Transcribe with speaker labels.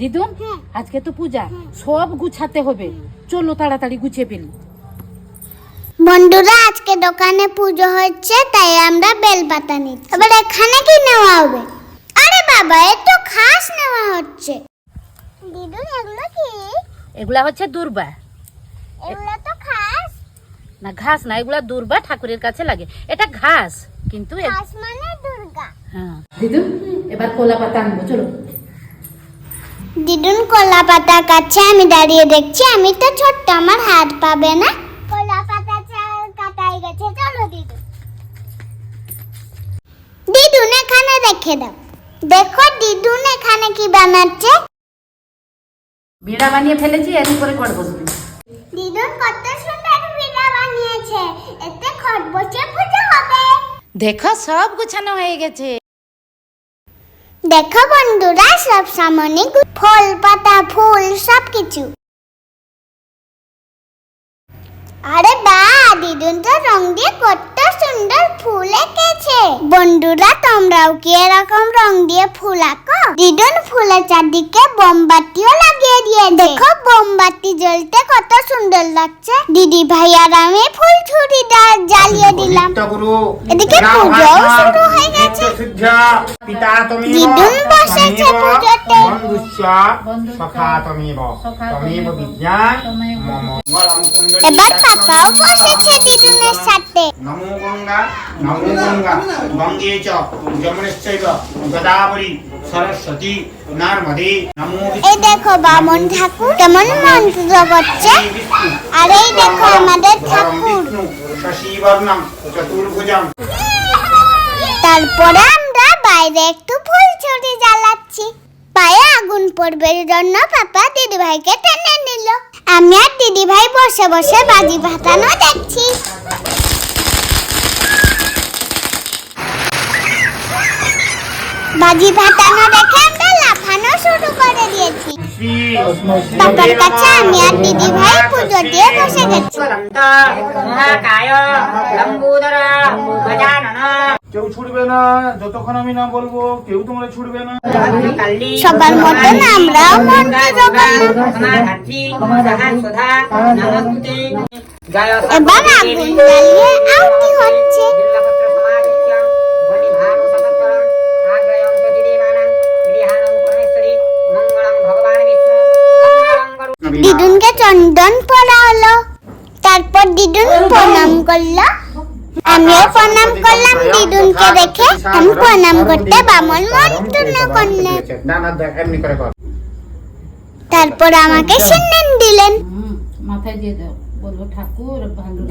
Speaker 1: দিদুন
Speaker 2: হ্যাঁ।
Speaker 1: আজকে তো পূজা সব গুছাতে হবে। চলো তাড়াতাড়ি গুছিয়ে ফেলি।
Speaker 2: বন্ধুরা আজকে দোকানে পুজো হচ্ছে তাই আমরা বেলপাতা নিচ্ছি। এবার এখানে কি নেওয়া হবে? আরে বাবা এ তো খাস নেওয়া হচ্ছে। দিদু এগুলো কি?
Speaker 1: এগুলা হচ্ছে দুর্বা।
Speaker 2: এগুলো তো খাস।
Speaker 1: না ঘাস না এগুলা দুর্বা ঠাকুরের কাছে লাগে। এটা ঘাস কিন্তু
Speaker 2: খাস মানে দুর্গা।
Speaker 1: হ্যাঁ। দিদুন এবার কলা পাতা আনব চলো।
Speaker 2: দিদুন কলা পাতা কাছে আমি দাঁড়িয়ে দেখছি আমি তো ছোট্ট আমার হাত পাবে না। কলা পাতা কাটাই গেছে চলো দিদুন দিদুন এখানে রেখে দাও। দেখো দিদুন এখানে কি বানাচ্ছে।
Speaker 1: বিড়া বানিয়ে ফেলেছি এর উপরে কর বসবি
Speaker 2: দিদুন কত সুন্দর পিঠা বানিয়েছে এতে খট বসে পুজো হবে।
Speaker 1: দেখো সব গুছানো হয়ে গেছে।
Speaker 2: দেখো বন্ধুরা, সব সামনে ফল, পাতা, ফুল সব কিছু আরে বা, দিদুন তো রং দিয়ে কত সুন্দর ফুল এঁকেছে। বন্ধুরা, তোমরাও কি এরকম রং দিয়ে ফুল আঁকো? দিদুন ফুলের চারদিকে বোমবাতিও লাগিয়ে দিয়ে দেখো, বোমবাতি জ্বলতে কত সুন্দর লাগছে। দিদি ভাই আর আমি ফুল ছুরি দা- জ্বালিয়ে দিলাম।
Speaker 3: গুরু
Speaker 2: এদিকে পূজাও শুরু হয়ে গেছে।
Speaker 3: পিতা তুমি
Speaker 2: দিদুন বসেছে পুজোতে।
Speaker 3: সখা। মম। মলম কুণ্ডলী
Speaker 2: এবার পাপাও বসেছে দিদুনের সাথে।
Speaker 3: নমো গঙ্গা নমো গঙ্গা গঙ্গে চ যমুনেশ্চৈব গোদাবরী সরস্বতী নর্মদে নমো
Speaker 2: এই দেখো বামন ঠাকুর কেমন মন্ত্র করছে। আর এই দেখো আমাদের ঠাকুর। তারপরে আমরা বাইরে একটু ফুল ছুরি জ্বালাচ্ছি। পায়ে আগুন পড়বে জন্য পাপা দিদি ভাইকে টেনে নিল। আমি আর দিদি ভাই বসে বসে বাজি ফাটানো দেখছি। বাজি ফাটানো দেখে আমরা লাফানো শুরু করে পাপার কাছে আমি আর দিদি ভাই পুজো দিয়ে বসে গেছি।
Speaker 4: কেউ ছুটবে না যতক্ষণ আমি না বলব কেউ তোমরা ছুটবে না।
Speaker 2: সবার মতন আমরাও মন্ত্র করলাম
Speaker 5: সমাধাত্রী সহস্রধা নমস্তুতে জয়
Speaker 2: এবার আগুন জ্বালিয়ে আরতি হচ্ছে। চন্দন পরা হলো তারপর দিদুন প্রণাম করল আমিও প্রণাম করলাম দিদুনকে দেখে আমি প্রণাম করতে বামন মন করলেন
Speaker 3: না না দেখ এমনি করে কর
Speaker 2: তারপর আমাকে সিন্নেন দিলেন
Speaker 1: মাথায় দিয়ে দাও বলব ঠাকুর ভালো।